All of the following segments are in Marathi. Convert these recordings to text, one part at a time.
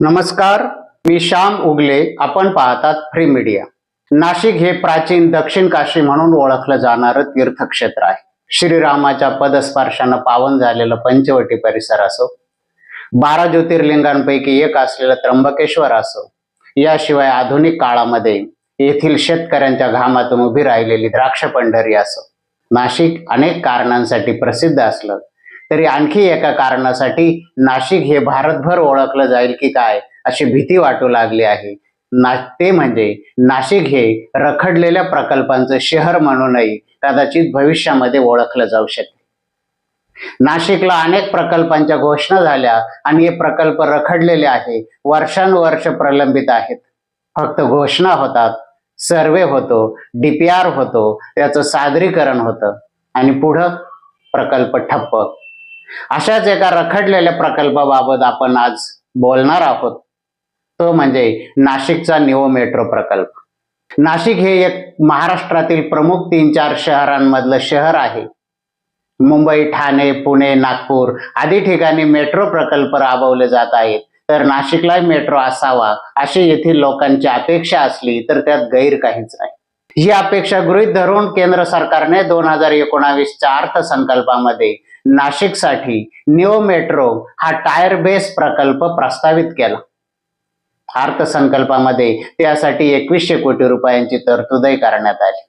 नमस्कार मी श्याम उगले. आपण पाहतात फ्री मीडिया नाशिक हे प्राचीन दक्षिण काशी म्हणून ओळखलं जाणारं तीर्थक्षेत्र आहे. श्रीरामाच्या पदस्पर्शानं पावन झालेलं पंचवटी परिसर असो बारा ज्योतिर्लिंगांपैकी एक असलेलं त्र्यंबकेश्वर असो याशिवाय आधुनिक काळामध्ये येथील शेतकऱ्यांच्या घामातून उभी राहिलेली द्राक्ष पंढरी असो नाशिक अनेक कारणांसाठी प्रसिद्ध असलं तरी आणखी एका कारणासाठी नाशिक हे भारतभर ओळखलं जाईल की काय अशी भीती वाटू लागली आहे. ना ते म्हणजे नाशिक हे रखडलेल्या प्रकल्पांचं शहर म्हणूनही कदाचित भविष्यामध्ये ओळखलं जाऊ शकते नाशिकला अनेक प्रकल्पांच्या घोषणा झाल्या आणि हे प्रकल्प रखडलेले आहे वर्षानुवर्ष प्रलंबित आहेत. फक्त घोषणा होतात सर्वे होतो डीपीआर होतो त्याचं सादरीकरण होतं आणि पुढं प्रकल्प ठप्प. अशाच एका रखडलेल्या प्रकल्पाबाबत आपण आज बोलणार आहोत. तो म्हणजे नाशिकचा निओ मेट्रो प्रकल्प. नाशिक हे एक महाराष्ट्रातील प्रमुख तीन चार शहरांमधलं शहर आहे. मुंबई ठाणे पुणे नागपूर आदी ठिकाणी मेट्रो प्रकल्प राबवले जात आहेत. तर नाशिकला मेट्रो असावा अशी येथील लोकांची अपेक्षा असली तर त्यात गैर काहीच नाही. ही अपेक्षा गृहीत धरून केंद्र सरकारने दोन हजार एकोणावीसच्या अर्थसंकल्पामध्ये नाशिकसाठी निओ मेट्रो हा टायर बेस प्रकल्प प्रस्तावित केला. अर्थसंकल्पामध्ये त्यासाठी एकवीसशे कोटी रुपयांची तरतूदही करण्यात आली.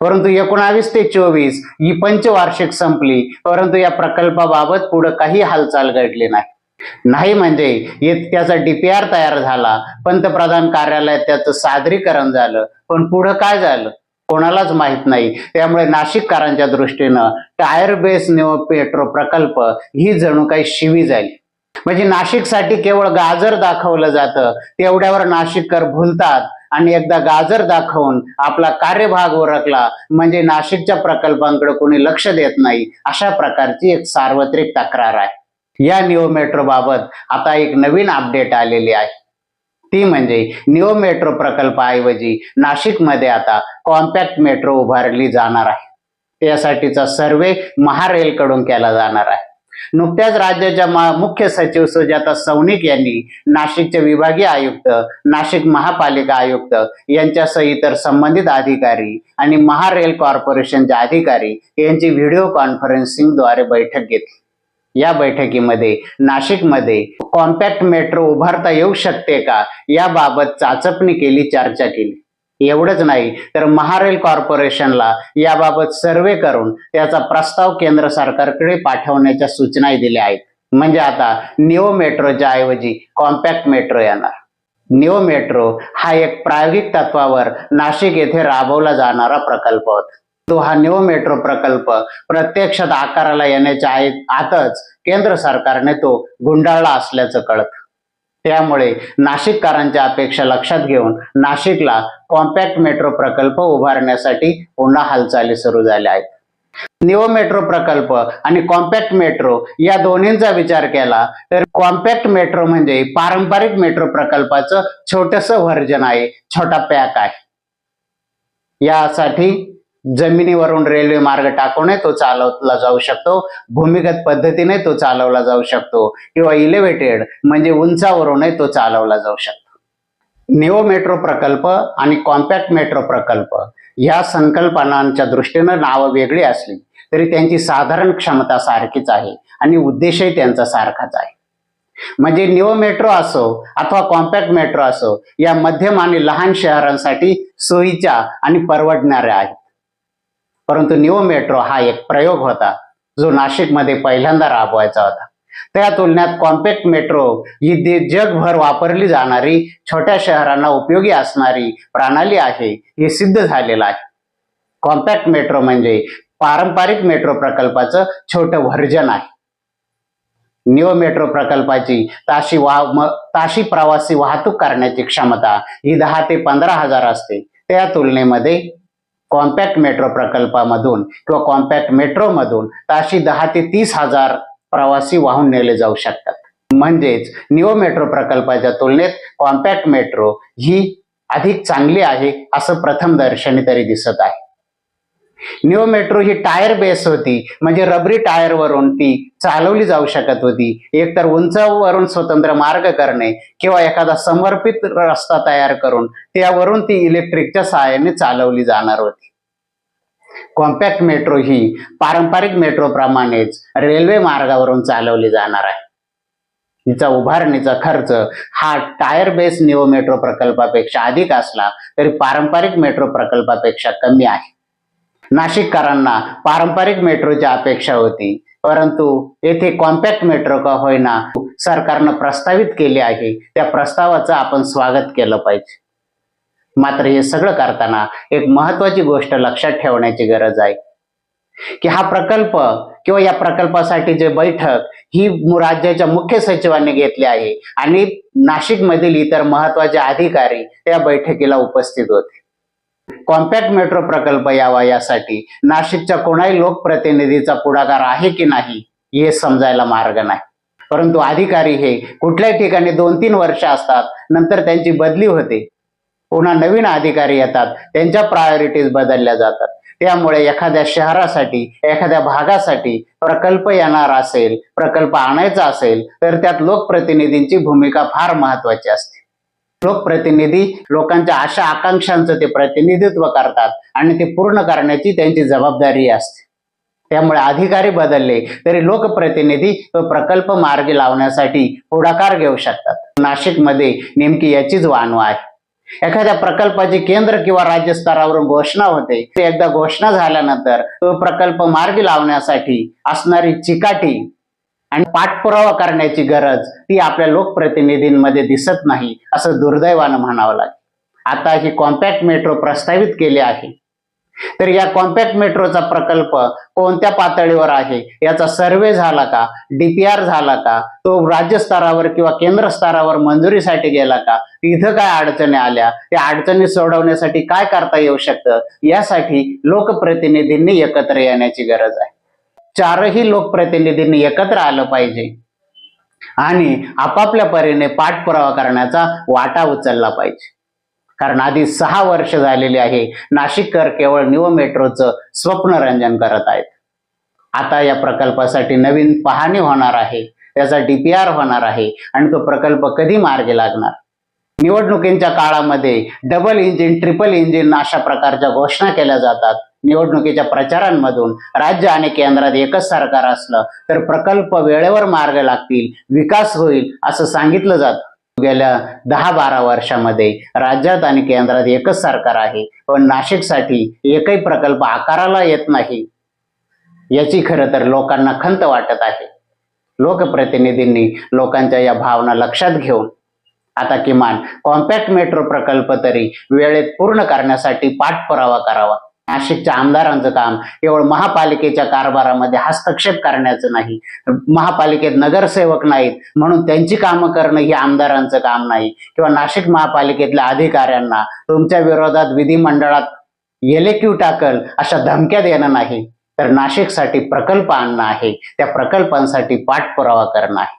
परंतु एकोणावीस ते चोवीस ही पंचवार्षिक संपली परंतु या प्रकल्पाबाबत पुढे काही हालचाल घडली नाही. नाही म्हणजे त्याचा डीपीआर तयार झाला पंतप्रधान कार्यालयात त्याचं सादरीकरण झालं पण पुढं काय झालं? कोणालाच माहीत नाही. त्यामुळे नाशिककरांच्या दृष्टीनं टायर बेस निओ पेट्रो प्रकल्प ही जणू काही शिवी झाली. म्हणजे नाशिकसाठी केवळ गाजर दाखवलं जातं तेवढ्यावर नाशिककर भुलतात आणि एकदा गाजर दाखवून आपला कार्यभाग ओरखला म्हणजे नाशिकच्या प्रकल्पांकडे कोणी लक्ष देत नाही अशा प्रकारची एक सार्वत्रिक तक्रार आहे. या न्यू मेट्रो बाबत आता एक नवीन अपडेट आलेली आहे. ती म्हणजे निओ मेट्रो प्रकल्पाऐवजी नाशिकमध्ये आता कॉम्पॅक्ट मेट्रो उभारली जाणार आहे. त्यासाठीचा सर्वे महारेलकडून केला जाणार आहे. नुकत्याच राज्याच्या मुख्य सचिव सुजाता सौनिक यांनी नाशिकचे विभागीय आयुक्त नाशिक महापालिका आयुक्त यांच्यासह इतर संबंधित अधिकारी आणि महारेल कॉर्पोरेशनचे अधिकारी यांची व्हिडिओ कॉन्फरन्सिंगद्वारे बैठक घेतली. या बैठकीमध्ये नाशिकमध्ये कॉम्पॅक्ट मेट्रो उभारता येऊ शकते का? याबाबत चाचपणी केली चर्चा केली. एवढंच नाही तर महारेल कॉर्पोरेशनला याबाबत सर्वे करून त्याचा प्रस्ताव केंद्र सरकारकडे पाठवण्याच्या सूचनाही दिल्या आहेत. म्हणजे आता निओ मेट्रोच्या ऐवजी कॉम्पॅक्ट मेट्रो येणार. निओ मेट्रो हा एक प्रायोगिक तत्वावर नाशिक येथे राबवला जाणारा प्रकल्प होता. तो हा निओ मेट्रो प्रकल्प प्रत्यक्षात आकाराला येण्याच्या आतच केंद्र सरकारने तो गुंडाळला असल्याचं कळत. त्यामुळे नाशिककारांच्या अपेक्षा लक्षात घेऊन नाशिकला कॉम्पॅक्ट मेट्रो प्रकल्प उभारण्यासाठी पुन्हा हालचाली सुरू झाल्या आहेत. निओ मेट्रो प्रकल्प आणि कॉम्पॅक्ट मेट्रो या दोन्हींचा विचार केला तर कॉम्पॅक्ट मेट्रो म्हणजे पारंपरिक मेट्रो प्रकल्पाचं छोटस व्हर्जन आहे छोटा पॅक आहे. यासाठी जमिनीवरून रेल्वे मार्ग टाकूनही तो चालवला जाऊ शकतो. भूमिगत पद्धतीने तो चालवला जाऊ शकतो. किंवा इलेव्हेटेड म्हणजे उंचावरूनही तो चालवला जाऊ शकतो. निओ मेट्रो प्रकल्प आणि कॉम्पॅक्ट मेट्रो प्रकल्प या संकल्पनांच्या दृष्टीनं नावं वेगळी असली तरी त्यांची साधारण क्षमता सारखीच आहे आणि उद्देशही त्यांचा सारखाच आहे. म्हणजे निओ मेट्रो असो अथवा कॉम्पॅक्ट मेट्रो असो या मध्यम आणि लहान शहरांसाठी सोयीच्या आणि परवडणाऱ्या आहेत. परंतु न्यू मेट्रो हा एक प्रयोग होता जो नाशिकमध्ये पहिल्यांदा राबवायचा होता. त्या तुलनेत कॉम्पॅक्ट मेट्रो ही जगभर वापरली जाणारी छोट्या शहरांना उपयोगी असणारी प्रणाली आहे हे सिद्ध झालेलं आहे. कॉम्पॅक्ट मेट्रो म्हणजे पारंपरिक मेट्रो प्रकल्पाचं छोटं व्हर्जन आहे. न्यू मेट्रो प्रकल्पाची ताशी वाह ताशी प्रवासी वाहतूक करण्याची क्षमता ही दहा ते पंधरा हजार असते. त्या तुलनेमध्ये कॉम्पॅक्ट मेट्रो प्रकल्पामधून किंवा कॉम्पॅक्ट मेट्रोमधून ताशी दहा ते तीस हजार प्रवासी वाहून नेले जाऊ शकतात. म्हणजेच निओ मेट्रो प्रकल्पाच्या तुलनेत कॉम्पॅक्ट मेट्रो ही अधिक चांगली आहे असं प्रथम दर्शनी तरी दिसत आहे. न्यू मेट्रो ही टायर बेस होती. म्हणजे रबरी टायर वरून ती चालवली जाऊ शकत होती. एकतर उंचावरून स्वतंत्र मार्ग करणे किंवा एखादा समर्पित रस्ता तयार करून त्यावरून ती इलेक्ट्रिकच्या सहाय्याने चालवली जाणार होती. कॉम्पॅक्ट मेट्रो ही पारंपरिक मेट्रो प्रमाणेच रेल्वे मार्गावरून चालवली जाणार आहे. हिचा उभारणीचा खर्च हा टायर बेस न्यू मेट्रो प्रकल्पापेक्षा अधिक असला तरी पारंपरिक मेट्रो प्रकल्पापेक्षा कमी आहे. नाशिककरांना पारंपरिक मेट्रोची अपेक्षा होती. परंतु येथे कॉम्पॅक्ट मेट्रो का होईना सरकारनं प्रस्तावित केले आहे त्या प्रस्तावाचं आपण स्वागत केलं पाहिजे. मात्र हे सगळं करताना एक महत्वाची गोष्ट लक्षात ठेवण्याची गरज आहे. की हा प्रकल्प किंवा या प्रकल्पासाठी जे बैठक ही राज्याच्या मुख्य सचिवांनी घेतली आहे आणि नाशिकमधील इतर महत्त्वाचे अधिकारी त्या बैठकीला उपस्थित होते. कॉम्पॅक्ट मेट्रो प्रकल्प यावा यासाठी नाशिकच्या कोणाही लोकप्रतिनिधीचा पुढाकार आहे की नाही हे समजायला मार्ग नाही. परंतु अधिकारी हे कुठल्याही ठिकाणी दोन तीन वर्ष असतात नंतर त्यांची बदली होते. पुन्हा नवीन अधिकारी येतात त्यांच्या प्रायोरिटीज बदलल्या जातात. त्यामुळे एखाद्या शहरासाठी एखाद्या भागासाठी प्रकल्प येणार असेल प्रकल्प आणायचा असेल तर त्यात लोकप्रतिनिधींची भूमिका फार महत्वाची असते. लोकप्रतिनिधी लोकांच्या आशा आकांक्षांचं ते प्रतिनिधित्व करतात आणि ते पूर्ण करण्याची त्यांची जबाबदारी असते. त्यामुळे अधिकारी बदलले तरी लोकप्रतिनिधी तो प्रकल्प मार्गी लावण्यासाठी पुढाकार घेऊ शकतात. नाशिकमध्ये नेमकी याचीच वाणू आहे. एखाद्या प्रकल्पाची केंद्र किंवा राज्य स्तरावरून घोषणा होते. ते एकदा घोषणा झाल्यानंतर तो प्रकल्प मार्गी लावण्यासाठी असणारी चिकाटी आणि पाठपुरावा करण्याची गरज ती आपल्या लोकप्रतिनिधींमध्ये दिसत नाही असं दुर्दैवानं म्हणावं लागेल. आता ही कॉम्पॅक्ट मेट्रो प्रस्तावित केली आहे. तर या कॉम्पॅक्ट मेट्रोचा प्रकल्प कोणत्या पातळीवर आहे याचा सर्वे झाला का डीपीआर झाला का तो राज्य स्तरावर किंवा केंद्र स्तरावर मंजुरीसाठी गेला का तिथं काय अडचणी आल्या त्या अडचणी सोडवण्यासाठी काय करता येऊ शकतं यासाठी लोकप्रतिनिधींनी एकत्र येण्याची गरज आहे. चारही लोकप्रतिनिधींनी एकत्र आलं पाहिजे. आणि आपापल्या परीने पाठपुरावा करण्याचा वाटा उचलला पाहिजे. कारण आधी सहा वर्ष झालेली आहे. नाशिककर केवळ न्यू मेट्रोचं स्वप्नरंजन करत आहेत. आता या प्रकल्पासाठी नवीन पाहणी होणार आहे. त्याचा डीपीआर होणार आहे. आणि तो प्रकल्प कधी मार्गी लागणार? निवडणुकींच्या काळामध्ये डबल इंजिन ट्रिपल इंजिन अशा प्रकारच्या घोषणा केल्या जातात. निवडणुकीच्या प्रचारांमधून राज्य आणि केंद्रात एकच सरकार असलं तर प्रकल्प वेळेवर मार्ग लागतील विकास होईल असं सांगितलं जातं. गेल्या दहा बारा वर्षामध्ये राज्यात आणि केंद्रात एकच सरकार आहे. पण नाशिकसाठी एकही प्रकल्प आकाराला येत नाही. याची खरं तर लोकांना खंत वाटत आहे. लोकप्रतिनिधींनी लोकांच्या या भावना लक्षात घेऊन आता किमान कॉम्पॅक्ट मेट्रो प्रकल्प तरी वेळेत पूर्ण करण्यासाठी पाठपुरावा करावा. नाशिकच्या आमदारांचं काम. केवळ महापालिकेच्या कारभारामध्ये हस्तक्षेप करण्याचं नाही. महापालिकेत नगरसेवक नाहीत. म्हणून त्यांची कामं करणं ही आमदारांचं काम नाही. किंवा नाशिक महापालिकेतल्या अधिकाऱ्यांना तुमच्या विरोधात विधिमंडळात येलेक्यू टाकल अशा धमक्या देणं नाही. तर नाशिकसाठी प्रकल्प आणणं आहे. त्या प्रकल्पांसाठी पाठपुरावा करणं आहे.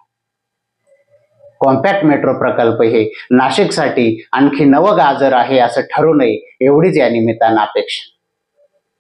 कॉम्पॅक्ट मेट्रो प्रकल्प हे नाशिकसाठी आणखी नवं गाजर आहे असं ठरू नये एवढीच या निमित्तानं अपेक्षा.